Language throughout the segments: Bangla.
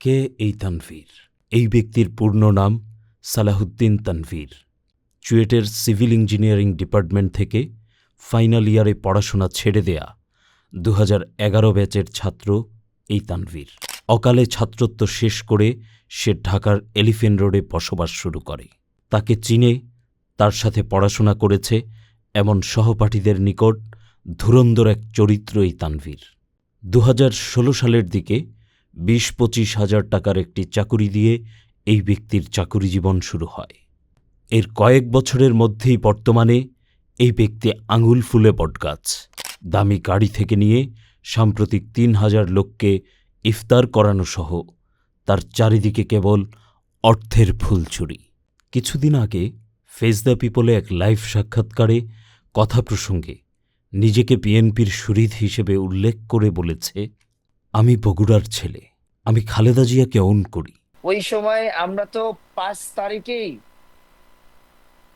কে এই তানভীর? এই ব্যক্তির পূর্ণ নাম সালাহুদ্দিন তানভীর। চুয়েটের সিভিল ইঞ্জিনিয়ারিং ডিপার্টমেন্ট থেকে ফাইনাল ইয়ারে পড়াশোনা ছেড়ে দেয়া দু ব্যাচের ছাত্র এই তানভীর। অকালে ছাত্রত্ব শেষ করে সে ঢাকার এলিফেন্ট রোডে বসবাস শুরু করে। তাকে চিনে, তার সাথে পড়াশোনা করেছে এমন সহপাঠীদের নিকট ধুরন্ধর এক চরিত্র এই তানভীর। দু হাজার ষোলো সালের দিকে বিশ পঁচিশ হাজার টাকার একটি চাকুরি দিয়ে এই ব্যক্তির চাকুরি জীবন শুরু হয়। এর কয়েক বছরের মধ্যেই বর্তমানে এই ব্যক্তি আঙুল ফুলে বটগাছ। দামি গাড়ি থেকে নিয়ে সাম্প্রতিক তিন হাজার লোককে ইফতার করানো সহ তার চারিদিকে কেবল অর্থের ফুল ফুলচুরি কিছুদিন আগে ফেস দ্য পিপলে এক লাইভ সাক্ষাৎকারে কথা প্রসঙ্গে নিজেকে বিএনপির সুরিদ হিসেবে উল্লেখ করে বলেছে আমি বগুড়ার ছেলে। আমি খালেদা জিয়াকে অন করি। ওই সময় আমরা তো পাঁচ তারিখেই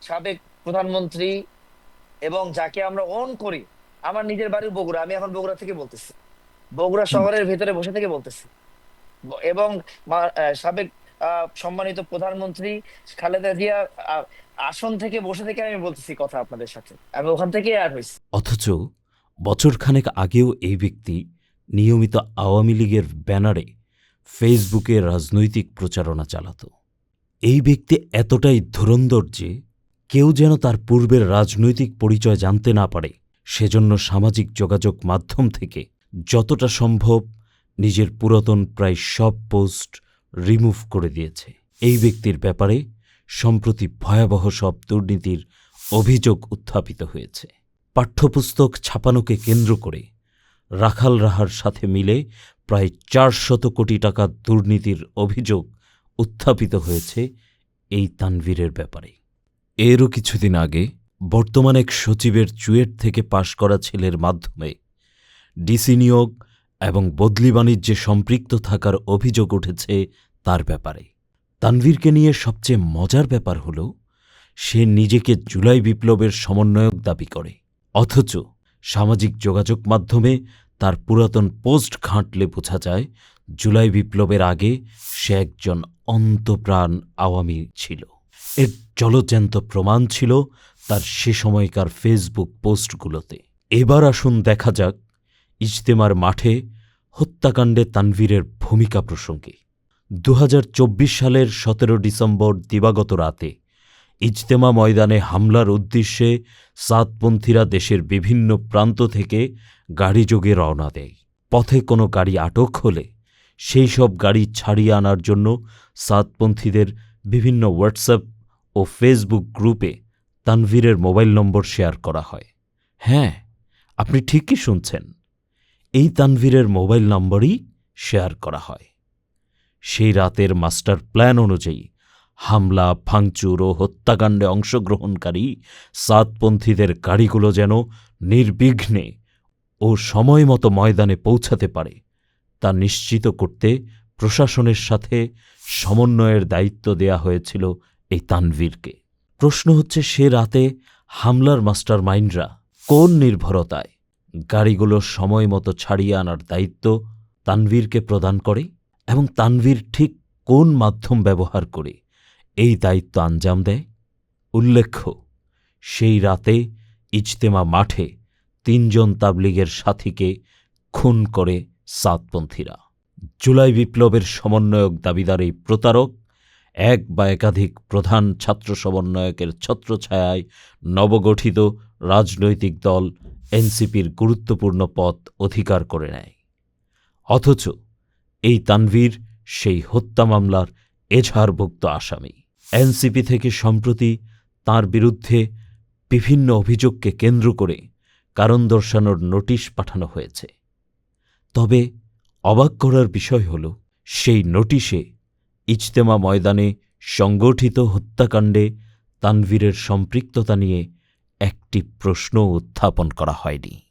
সাবেক প্রধানমন্ত্রী এবং যাকে আমরা অন করি আমার নিজের বাড়ি বগুড়া আমি এখন বগুড়া থেকে বলতেছি। বগুড়া শহরের ভেতরে বসে থেকে বলতেছি। এবং সাবেক সম্মানিত প্রধানমন্ত্রী খালেদা জিয়া আসন থেকে বসে থেকে আমি বলতেছি কথা আপনাদের সাথে। আমি ওখান থেকে আর হয়েছি অথচ বছরখানেক আগেও এই ব্যক্তি নিয়মিত আওয়ামী লীগের ব্যানারে ফেসবুকে রাজনৈতিক প্রচারণা চালাত। এই ব্যক্তি এতটাই ধুরন্ধর যে কেউ যেন তার পূর্বের রাজনৈতিক পরিচয় জানতে না পারে, সেজন্য সামাজিক যোগাযোগ মাধ্যম থেকে যতটা সম্ভব নিজের পুরাতন প্রায় সব পোস্ট রিমুভ করে দিয়েছে। এই ব্যক্তির ব্যাপারে সম্প্রতি ভয়াবহ সব দুর্নীতির অভিযোগ উত্থাপিত হয়েছে। পাঠ্যপুস্তক ছাপানোকে কেন্দ্র করে রাখাল রাহার সাথে মিলে প্রায় চারশত কোটি টাকা দুর্নীতির অভিযোগ উত্থাপিত হয়েছে এই তানভীরের ব্যাপারে। এরও কিছুদিন আগে বর্তমান এক সচিবের চুয়েট থেকে পাশ করা ছেলের মাধ্যমে ডিসি নিয়োগ এবং বদলি বাণিজ্যে সম্পৃক্ত থাকার অভিযোগ উঠেছে তার ব্যাপারে। তানভীরকে নিয়ে সবচেয়ে মজার ব্যাপার হল, সে নিজেকে জুলাই বিপ্লবের সমন্বয়ক দাবি করে। অথচ সামাজিক যোগাযোগ মাধ্যমে তার পুরাতন পোস্ট ঘাঁটলে বোঝা যায়, জুলাই বিপ্লবের আগে সে একজন অন্তপ্রাণ আওয়ামী ছিল। এর জলজ্যান্ত প্রমাণ ছিল তার সে সময়কার ফেসবুক পোস্টগুলোতে। এবার আসুন দেখা যাক ইজতেমার মাঠে হত্যাকাণ্ডে তানভীরের ভূমিকা প্রসঙ্গে। দু হাজার চব্বিশ সালের সতেরো ডিসেম্বর দিবাগত রাতে ইজতেমা ময়দানে হামলার উদ্দেশ্যে সাতপন্থীরা দেশের বিভিন্ন প্রান্ত থেকে গাড়ি যোগে রওনা দেয়। পথে কোনো গাড়ি আটক হলে সেই সব গাড়ি ছাড়িয়ে আনার জন্য সাতপন্থীদের বিভিন্ন হোয়াটসঅ্যাপ ও ফেসবুক গ্রুপে তানভীরের মোবাইল নম্বর শেয়ার করা হয়। হ্যাঁ আপনি ঠিকই শুনছেন। এই তানভীরের মোবাইল নম্বরই শেয়ার করা হয়। সেই রাতের মাস্টার প্ল্যান অনুযায়ী হামলা, ভাঙচুর ও হত্যাকাণ্ডে অংশগ্রহণকারী সাতপন্থীদের গাড়িগুলো যেন নির্বিঘ্নে ও সময়মতো ময়দানে পৌঁছাতে পারে, তা নিশ্চিত করতে প্রশাসনের সাথে সমন্বয়ের দায়িত্ব দেয়া হয়েছিল এই তানভীরকে। প্রশ্ন হচ্ছে, সে রাতে হামলার মাস্টার মাইন্ডরা কোন নির্ভরতায় গাড়িগুলো সময়মতো ছাড়িয়ে আনার দায়িত্ব তানভীরকে প্রদান করে এবং তানভীর ঠিক কোন মাধ্যম ব্যবহার করে এই দায়িত্ব আঞ্জাম দেয়। উল্লেখ্য, সেই রাতে ইজতেমা মাঠে তিনজন তাবলিগের সাথীকে খুন করে সাতপন্থীরা। জুলাই বিপ্লবের সমন্বয়ক দাবিদার এই প্রতারক, এক বা একাধিক প্রধান ছাত্র সমন্বয়কের ছত্রছায়ায় নবগঠিত রাজনৈতিক দল এনসিপির গুরুত্বপূর্ণ পদ অধিকার করে নেয়। অথচ এই তানভীর সেই হত্যা মামলার এঝাড়ভুক্ত আসামি। এনসিপি থেকে সম্প্রতি তার বিরুদ্ধে বিভিন্ন অভিযোগকে কেন্দ্র করে কারণ দর্শানোর নোটিশ পাঠানো হয়েছে। তবে অবাক করার বিষয় হল, সেই নোটিশে ইজতেমা ময়দানে সংগঠিত হত্যাকাণ্ডে তানভীরের সম্পৃক্ততা নিয়ে একটি প্রশ্ন উত্থাপন করা হয়নি।